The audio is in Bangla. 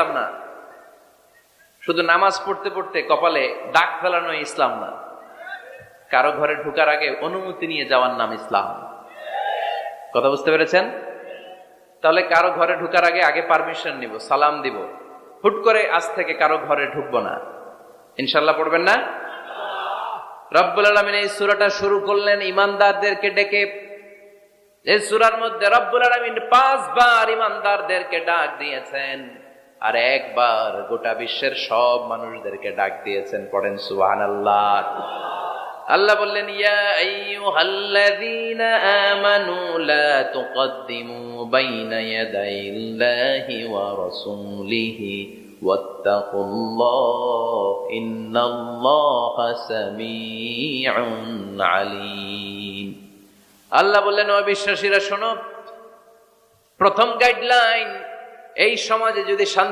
ইসলাম না। শুধু নামাজ পড়তে পড়তে কপালে ডাক ফেলানো ইসলাম না। কারও ঘরে ঢুকার আগে অনুমতি নিয়ে যাওয়ার নাম ইসলাম। কথা বুঝতে পেরেছেন? তাহলে কারও ঘরে ঢুকার আগে আগে পারমিশন নিব, সালাম দিব। হুট করে আজ থেকে কারও ঘরে ঢুকবো না। ইনশাল্লাহ পড়বেন না? রব্বুল আলমিন এই সুরাটা শুরু করলেন ইমানদারদেরকে ডেকে। এই সুরার মধ্যে রব্বুল আলমিন পাঁচবার ইমানদারদেরকে ডাক দিয়েছেন। আর একবার গোটা বিশ্বের সব মানুষদেরকে ডাক দিয়েছেন, পড়েন সুহান আল্লাহ আল্লাহ বললেন, ইয়া আইয়ুহাল্লাযীনা আমানু লা তুকদ্দিমু বাইনা ইয়াদাইল্লাহি ওয়া রাসূলিহি ওয়াত্তাকুল্লাহ, ইন্নাল্লাহা সামিউন আলীম। আল্লাহ বললেন অবিশ্বাসীরা শোনো, প্রথম গাইডলাইন, এই সমাজে যদি শান্তি